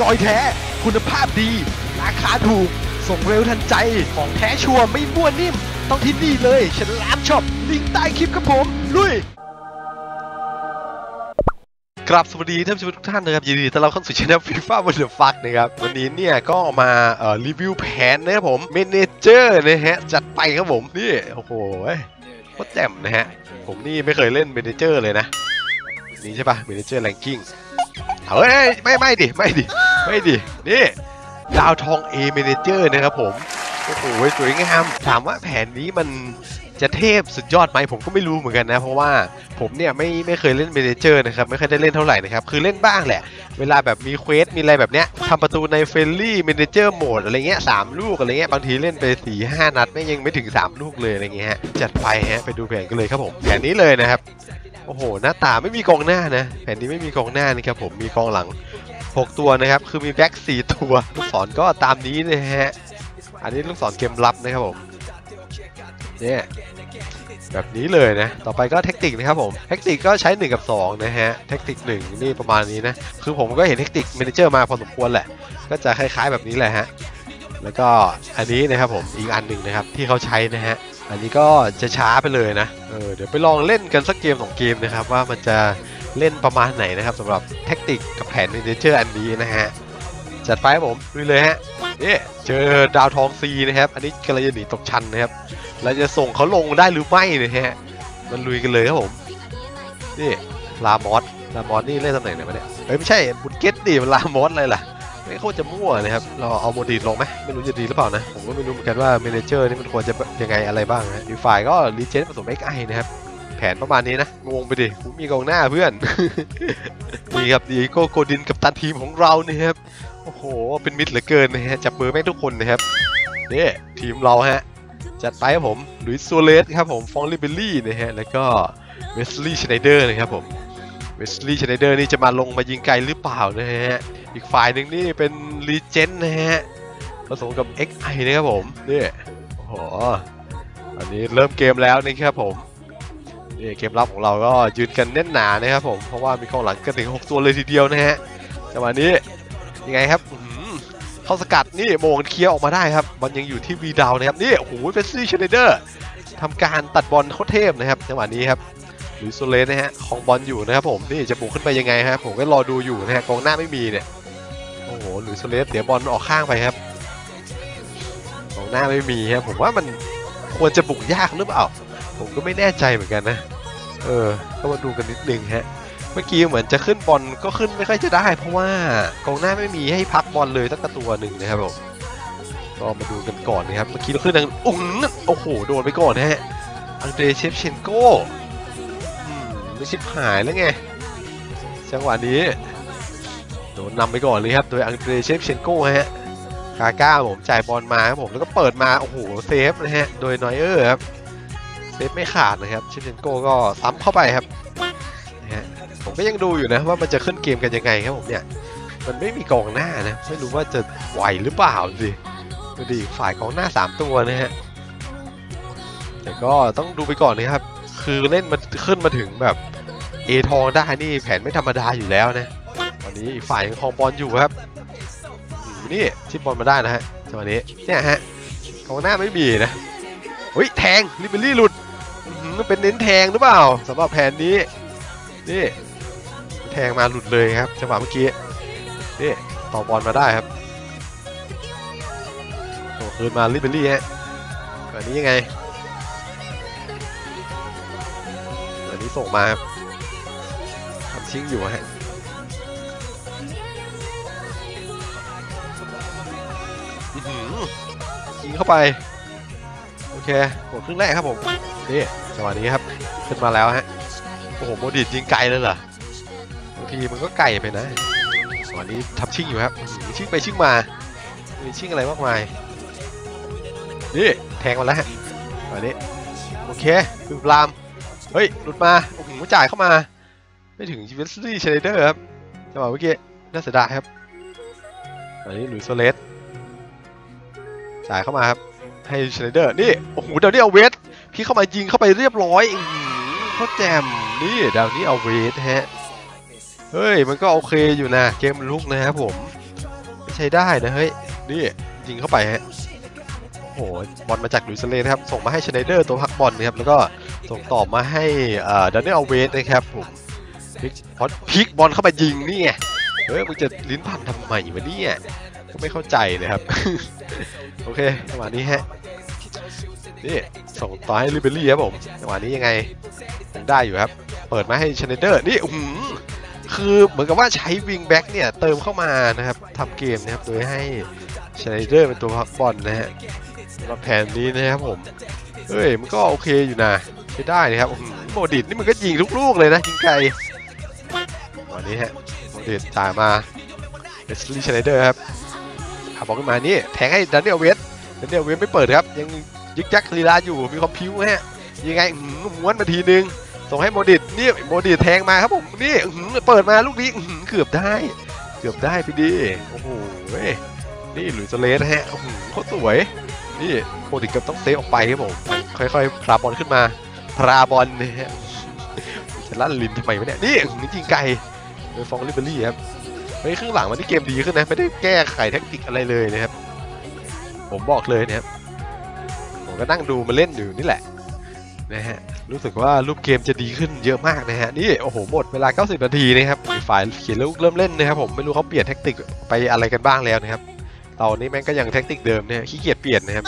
จอยแท้ คุณภาพดี ราคาถูก ส่งเร็วทันใจ ของแท้ชัวร์ไม่มั่วนิ่ม ต้องที่นี่เลยฉันลามช็อป ลิงก์ใต้คลิปครับผม ลุยครับสวัสดีท่านผู้ชมทุกท่านนะครับยินดีต้อนรับเข้าสู่ช่องฟีฟ่าวันเดอร์ฟักนะครับวันนี้เนี่ยก็มารีวิวแผนนะครับผมเมนเจอร์นะฮะจัดไปครับผมนี่โอ้โหโคตรแจ่มนะฮะผมนี่ไม่เคยเล่นเมนเจอร์เลยนะนี่ใช่ปะเมนเจอร์แรงกิ้งเฮ้ยไม่ไม่ดิไม่ดิ ไม่ดิ นี่ ดาวทอง A เมเนเจอร์นะครับผม โอ้โห สวยงาม ถามว่าแผนนี้มันจะเทพสุดยอดไหมผมก็ไม่รู้เหมือนกันนะ เพราะว่าผมเนี่ยไม่ไม่เคยเล่นเมเนเจอร์นะครับ ไม่เคยได้เล่นเท่าไหร่นะครับ คือเล่นบ้างแหละ เวลาแบบมีเควสมีอะไรแบบเนี้ยทำประตูในเฟรนลี่เมเนเจอร์โหมดอะไรเงี้ยสามลูกอะไรเงี้ยบางทีเล่นไปสี่ห้านัดไม่ยังไม่ถึง 3 ลูกเลยอะไรเงี้ยจัดไปฮะไปดูแผนกันเลยครับผมแผนนี้เลยนะครับโอ้โห หน้าตาไม่มีกองหน้านะ แผนนี้ไม่มีกองหน้านะครับผมมีกองหลัง 6 ตัวนะครับ คือมีแบ็ก4ตัว ลูกศรก็ตามนี้นะฮะ อันนี้ลูกศรเกมลับนะครับผม เนี่ยแบบนี้เลยนะ ต่อไปก็เทคนิคนะครับผม เทคนิคก็ใช้ 1 กับ 2 นะฮะ เทคนิค 1 นี่ประมาณนี้นะ คือผมก็เห็นเทคนิคเมนเจอร์มาพอสมควรแหละ ก็จะคล้ายๆแบบนี้แหละฮะ แล้วก็อันนี้นะครับผมอีกอันหนึ่งนะครับที่เขาใช้นะฮะ อันนี้ก็จะช้าไปเลยนะ เออเดี๋ยวไปลองเล่นกันสักเกมสองเกมนะครับว่ามันจะ เล่นประมาณไหนนะครับสำหรับเทคนิคกับแผนเมนเจอร์อันนี้นะฮะ จัดไปครับผมลุยเลยฮะนี่เจอดาวทองซีนะครับ อันนี้กำลังจะหนีตกชั้นนะครับเราจะส่งเขาลงได้หรือไม่เนะฮะมันลุยกันเลยครับผมนี่ลามอสลามอสนี่เล่นตำแหน่งไหนวะเนี่ยเฮ้ยไม่ใช่บุตเกตดิมันลามอสอะไรล่ะไม่โคตรจะมั่วนะครับเราเอาโมดีลงไหมไม่รู้จะดีหรือเปล่านะผมก็ไม่รู้เหมือนกันว่าเมนเจอร์นี่มันควรจะยังไงอะไรบ้างนะอีกฝ่ายก็รีเจนผสม XI นะครับ แผนประมาณนี้นะ งงไปดิผมมีกองหน้าเพื่อนนี่ครับดีโก้โกดินกับตันทีมของเรานี่ครับ โอ้โห เป็นมิตรเหลือเกินนะฮะ จับมือแม่งทุกคนนะครับนี่ทีมเราฮะ จัดไปครับผมลุยส์ซัวเรสครับผมฟองลิเบลลี่นะฮะ แล้วก็เวสลีย์ชไนเดอร์นะครับผมเวสลีย์ชไนเดอร์นี่จะมาลงมายิงไกลหรือเปล่านะฮะ อีกฝ่ายหนึ่งนี่เป็นรีเจนนะฮะผสมกับ XI นะครับผมนี่โอ้โหอันนี้เริ่มเกมแล้วนะครับผม นี่เกมรับของเราก็ยืนกันแน่นหนานะครับผม เพราะว่ามีกองหลังกันถึง 6 ตัวเลยทีเดียวนะฮะจังหวะนี้ยังไงครับเข้าสกัดนี่โมงเคลียร์ออกมาได้ครับบอลยังอยู่ที่วีดาวนะครับนี่โอ้โหเฟสซี่ชนเดอร์ทำการตัดบอลโคตรเทพนะครับจังหวะนี้ครับหรือโซเลสนะฮะของบอลอยู่นะครับผมนี่จะบุกขึ้นไปยังไงครับผมก็รอดูอยู่นะฮะกองหน้าไม่มีเนี่ยโอ้โหหรือโซเลสเสียบอลออกข้างไปครับกองหน้าไม่มีครับผมว่ามันควรจะบุกยากหรือเปล่า ผมก็ไม่แน่ใจเหมือนกันนะ เออ ก็มาดูกันนิดนึงฮะ เมื่อกี้เหมือนจะขึ้นบอลก็ขึ้นไม่ค่อยจะได้ เพราะว่ากองหน้าไม่มีให้พักบอลเลยตั้งแต่ตัวหนึ่งนะครับผมก็มาดูกันก่อนนะครับ เมื่อกี้เราขึ้นทางอุ้งโอ้โห โดนไปก่อนนะฮะ อังเดรเชฟเชนโก้อืมไม่ชิบหายแล้วไง จังหวะนี้ โดนนำไปก่อนเลยครับ โดยอังเดรเชฟเชนโก้ฮะ คาก้าผมจ่ายบอลมาครับผม แล้วก็เปิดมา โอ้โห เซฟนะฮะ โดยนอยเออร์ครับ เซฟไม่ขาดนะครับเชฟเชนโกก็ซ้ำเข้าไปครับนะฮะผมก็ยังดูอยู่นะว่ามันจะขึ้นเกมกันยังไงครับผมเนี่ย มันไม่มีกองหน้านะ ไม่รู้ว่าจะไหวหรือเปล่าสิดูดิฝ่ายกองหน้า 3 ตัวนะฮะ แต่ก็ต้องดูไปก่อนนะครับ คือเล่นมันขึ้นมาถึงแบบเอทองได้นี่แผนไม่ธรรมดาอยู่แล้วนะตอนนี้อีกฝ่ายยังคองบอลอยู่ครับนี่ชิปบอลมาได้นะฮะจังหวะนี้เนี่ยฮะกองหน้าไม่มีนะเฮ้ยแทงลิเบอรี่หลุด เป็นเน้นแทงหรือเปล่าสำหรับแผนนี้นี่แทงมาหลุดเลยครับจังหวะเมื่อกี้นี่ต่อบอลมาได้ครับโอ้คืนมาลิเบอรี่ฮะแบบนี้ยังไงแบบนี้ส่งมาครับทำชิงอยู่ฮะยิงเข้าไป โอเคหมดครึ่งแรกครับผมนี่ จังหวะนี้ครับ ขึ้นมาแล้วฮะ โอ้โหโมดิดยิงไกลเลยเหรอบางทีมันก็ไกลไปนะจังหวะนี้ทับชิ่งอยู่ครับ ชิ่งไปชิ่งมา มีชิ่งอะไรมากมาย นี่แทงมาแล้วฮะจังหวะนี้ โอเคคือราม เฮ้ย หลุดมา โอ้โหจ่ายเข้ามา ไม่ถึงเวสลี่เชเดอร์ครับ จังหวะเมื่อกี้น่าเสียดายครับอันนี้หลุยส์โซเลสจ่ายเข้ามาครับให้เชนเดอร์ นี่ โอ้โห เดาวนี้เอาเวส พี่เข้ามายิงเข้าไปเรียบร้อยอื้อหือโคตรแจมนี่ดาวนี้เอาเวสฮะ เฮ้ย มันก็โอเคอยู่นะ เกมลุกนะครับผม ใช้ได้นะเฮ้ย นี่ยิงเข้าไปฮะโอ้โหบอลมาจากลุยส์เลนะครับ ส่งมาให้ชไนเดอร์ตัวพักบอลนะครับ แล้วก็ส่งต่อมาให้ดานเนลเวสนะครับผมพลิกพอดพลิกบอลเข้าไปยิงนี่ไง เฮ้ยมึงจะลิ้นพันทำไมวะเนี่ยก็ไม่เข้าใจนะครับ โอเคจังหวะนี้ฮะ นี่ส่งต่อให้ลิเบอรี่ครับผมจังหวะนี้ยังไงได้อยู่ครับ เปิดมาให้ชไนเดอร์นี่อื้อหือคือเหมือนกับว่าใช้วิงแบ็กเนี่ยเติมเข้ามานะครับทำเกมนะครับโดยให้ชไนเดอร์เป็นตัวพักบอลนะฮะสำหรับแผนนี้นะครับผมเฮ้ยมันก็โอเคอยู่นะใช้ได้นะครับโมดิตนี่มันก็ยิงทุกลูกเลยนะยิงไกลวันนี้ฮะโมดิตจ่ายมาเอสลีชไนเดอร์ครับขับออกขึ้นมานี่แทงให้ดันเนียลเวสดันเนียลเวสไม่เปิดครับ ยัง ยึกยักลีลาอยู่มีความพิ้วฮะยังไงหืม้วนมาทีนึง ส่งให้โมดิตนี่โมดิตแทงมาครับผมนี่หือเปิดมาลูกนี้หือเกือบได้ เกือบได้ไปดิโอ้โหเว้ยนี่หลุยส์เลสฮะโอ้โหโคตรสวย นี่โมดิตกือบต้องเซฟออกไปครับผมค่อยๆพราบอลขึ้นมาพราบอลนะฮะจะลั่นลินทำไมวะเนี่ยนี่หือจริงไกลโดยฟองลิเบอรี่ครับเฮ้ยครึ่งหลังวันนี้เกมดีขึ้นนะ ไม่ได้แก้ไขแท็กติกอะไรเลยนะครับ ผมบอกเลยนะครับ ก็นั่งดูมาเล่นอยู่นี่แหละนะฮะรู้สึกว่ารูปเกมจะดีขึ้นเยอะมากนะฮะนี่โอ้โหหมดเวลา 90 นาทีนะครับฝ่ายเขียนลูกเริ่มเล่นนะครับผมไม่รู้เขาเปลี่ยนแท็กติกไปอะไรกันบ้างแล้วนะครับตอนนี้แม่งก็ยังแท็กติกเดิมเนี่ยขี้เกียจเปลี่ยนนะครับ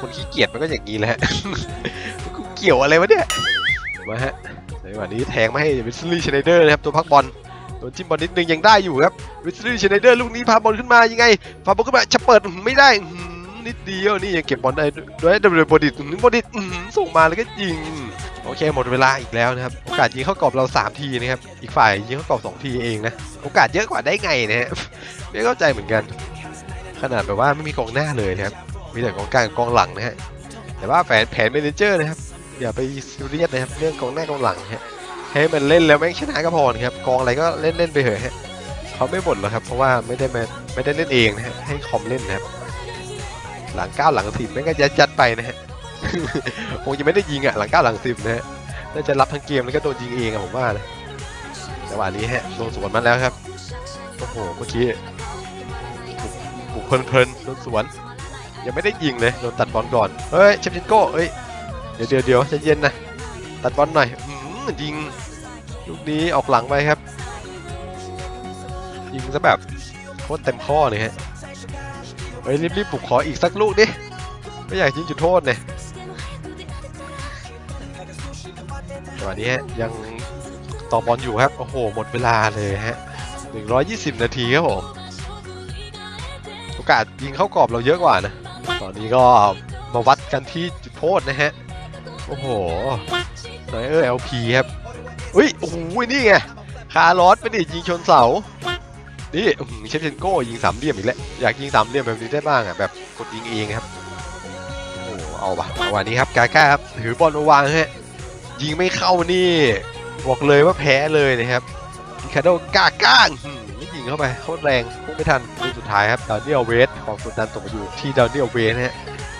คนขี้เกียจมันก็อย่างนี้แหละกูเกี่ยวอะไรวะเนี่ยมาฮะในวันนี้แทงมาให้วิสลี่ชไนเดอร์นะครับตัวพักบอลโดนจิ้มบอลนิดนึงยังได้อยู่ครับวิสลี่ชไนเดอร์ลูกนี้พาบอลขึ้นมายังไงพาบอลขึ้นมาจะเปิดไม่ได้ นิดเดียวนี่ยังเก็บบอลได้ด้วยดับเบิลบอดิตอื้อหือบอดิตส่งมาแล้วก็ยิงโอเคหมดเวลาอีกแล้วนะครับโอกาสยิงเข้ากรอบเรา 3 ทีนะครับอีกฝ่ายยิงเข้ากรอบ 2 ทีเองนะโอกาสเยอะกว่าได้ไงนะฮะไม่เข้าใจเหมือนกัน ขนาดแบบว่าไม่มีกองหน้าเลยนะครับมีแต่กองกลางกองหลังนะฮะแต่ว่าแผนแผนเมนเจอร์นะครับอย่าไปซีเรียสนะครับเรื่องกองหน้ากองหลังนะฮะให้มันเล่นแล้วแม่งชนะก็พอนะครับกองอะไรก็เล่นเล่นไปเถอะฮะเขาไม่บ่นหรอกครับเพราะว่าไม่ได้มาไม่ได้เล่นเองนะฮะให้คอมเล่นนะครับ หลังเก้าหลังสิบแม่งก็ยัดยัดไปนะฮะคงจะไม่ได้ยิงอะหลังเก้าหลังสิบนะฮะน่าจะรับทั้งเกมแล้วก็โดนยิงเองอะผมว่านะจังหวะนี้ฮะโดนสวนมาแล้วครับโอ้โหเมื่อกี้บุกเพลินๆโดนสวนยังไม่ได้ยิงเลยโดนตัดบอลก่อนเฮ้ยเชฟชินโก้เฮ้ยเดี๋ยวเดี๋ยวเดี๋ยวใจเย็นนะตัดบอลหน่อยอืมยิงลูกนี้ออกหลังไปครับ ยิงซะแบบโคตรเต็มข้อเลยฮะ ฮ้ยรีบๆปลุกขออีกสักลูกดิ ไม่อยากยิงจุดโทษเนี่ยจังหวะนี้ยังต่อบอลอยู่ครับ โอ้โห หมดเวลาเลยฮะ 120 นาทีครับผม โอกาสยิงเข้ากรอบเราเยอะกว่านะ ตอนนี้ก็มาวัดกันที่จุดโทษนะฮะ โอ้โหนอยเออร์ LP ครับ อุ้ย โอ้โหนี่ไง คาร์ลอสไปดิยิงชนเสา นี่เชฟเชนโก้ยิงสามเหลี่ยมอีกแล้วอยากยิงสามเหลี่ยมแบบนี้ได้บ้างอะแบบกดยิงเองครับโอ้เอาปะจังหวะนี้ครับกาก้าครับถือบอลมาวางฮะยิงไม่เข้านี่บอกเลยว่าแพ้เลยนะครับริคาโดก้าก้างหืมนี่ยิงเข้าไปโคตรแรงพุ่งไม่ทันลูกสุดท้ายครับดาวเนียลเวสความกดดันตกมาอยู่ที่ดาวเนียลเวสฮะ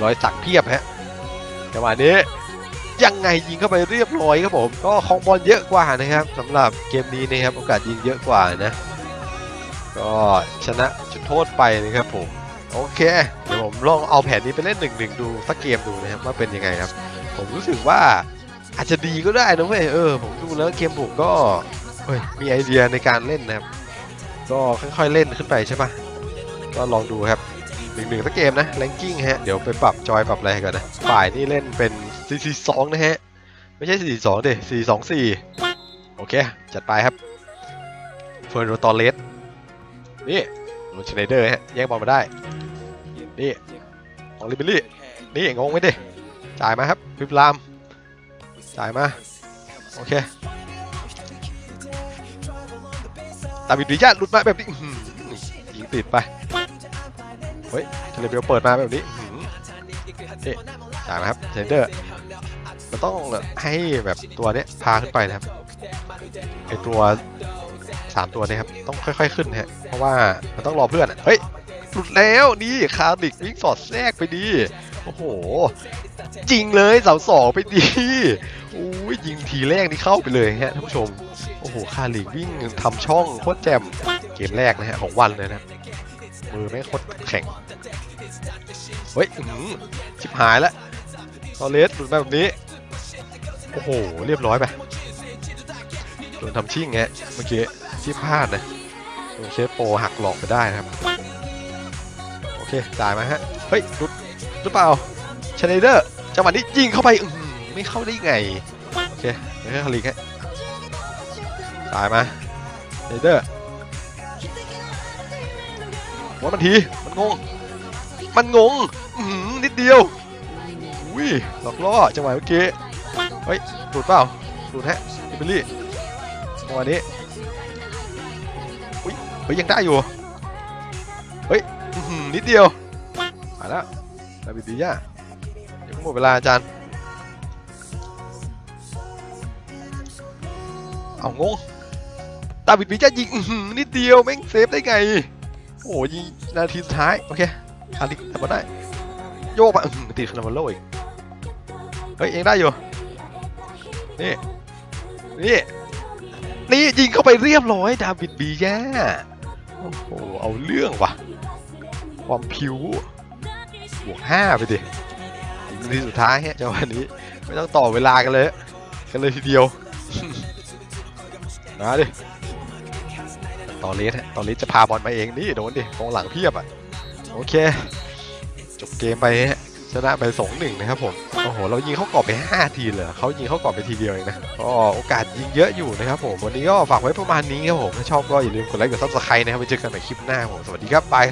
รอยสักเพียบฮะจังหวะนี้ยังไงยิงเข้าไปเรียบร้อยครับผม ก็คองบอลเยอะกว่านะครับสำหรับเกมนี้นะครับโอกาสยิงเยอะกว่านะ ก็ชนะจุดโทษไปนะครับผม โอเค เดี๋ยวผมลองเอาแผนนี้ไปเล่นหนึ่งหนึ่งดูสักเกมดูนะครับว่าเป็นยังไงครับ ผมรู้สึกว่าอาจจะดีก็ได้นะเว้ยเออผมดูแล้วเกมบุกก็เฮ้ยมีไอเดียในการเล่นนะครับ ก็ค่อยๆเล่นขึ้นไปใช่ปะก็ลองดูครับหนึ่งหนึ่งสักเกมนะแรงกิ้งฮะเดี๋ยวไปปรับจอยปรับอะไรก่อนนะฝ่ายนี่เล่นเป็น 4-4-2 นะฮะ ไม่ใช่ 4-2เด้4-2-4 โอเค จัดไปครับเฟอร์โรตอเลส นี่โรชไนเดอร์ฮะแย่งบอลมาได้ นี่ของลิเบอรี่ นี่งงไหมดิจ่ายมาครับพิบลาม จ่ายมา โอเคตาบิดวิญาณหลุดมาแบบนี้ยิงติดไป เฮ้ยเทเลเบลเปิดมาแบบนี้อื้อหือนี่จ่ายมาครับเซนเดอร์มันต้องให้แบบตัวเนี้ยพาขึ้นไปนะครับไอตัว สามตัวเนี้ครับ ต้องค่อย ๆ ขึ้นฮะ เพราะว่ามันต้องรอเพื่อนอะเฮ้ยหลุดแล้วนี่คาร์ดิกวิ่งสอดแทรกไปดี โอ้โหยิงเลยเสาสองไปดีโอ้ยยิงทีแรกนี่เข้าไปเลยฮะท่านผู้ชม โอ้โหคาลิกวิ่งทำช่องโคตรแจ่มเกมแรกนะฮะของวันเลยนะมือแม่โคตรแข็งเฮ้ยหือชิบหายแล้วตอเลสหลุดมาแบบนี้ โอ้โห เรียบร้อยไปโดนทำชิ่งไงเมื่อกี้ ที่พลาดนะโดนเชฟโปรหักหลอกไปได้นะครับ โอเคจ่ายมาฮะ เฮ้ยหลุดหรือเปล่าชไนเดอร์จังหวะนี้ยิงเข้าไปอื้อหือไม่เข้าได้ไง โอเคไม่ให้คาริกฮะจ่ายมาชไนเดอร์ว่ามันทีมันงง มันงงอื้อหือนิดเดียวอุ้ยหลอกล่อจังหวะเมื่อกี้เฮ้ยหลุดเปล่าหลุดฮะอิบิลี่จังหวะนี้ เฮ้ยยังได้อยู่ เฮ้ยนิดเดียวมาแล้วดาบิดดีย่าเดี๋ยวหมดเวลาอาจารย์ เอางงดาบิดบีย่ายิงนิดเดียวแม่งเซฟได้ไง โอ้ยิงนาทีสุดท้าย โอเคคาริกทำมาได้ โยกไปติดคานามาโลอีก เฮ้ยเองได้อยู่ นี่ นี่ นี่ยิงเข้าไปเรียบร้อย ดาวิดบีแย่ โอ้โห เอาเรื่องว่ะ ความผิว บวกห้าไปดินาทีสุดท้ายฮะจังหวะนี้ไม่ต้องต่อเวลากันเลย กันเลยทีเดียวมาดิตอนเลสฮะตอนเลสจะพาบอลมาเองนี่โดนดิกองหลังเพียบอะ โอเค จบเกมไปฮะ ชนะไป2 1นะครับผม โอ้โห เรายิงเข้ากรอบไป 5 ทีเลยเขายิงเข้ากรอบไปทีเดียวเองนะก็โอกาสยิงเยอะอยู่นะครับผม วันนี้ก็ฝากไว้ประมาณนี้ครับผม ถ้าชอบก็อย่าลืมกดไลค์ กดซับสไครต์นะครับไว้เจอกันใหม่คลิปหน้าผม สวัสดีครับ บายครับ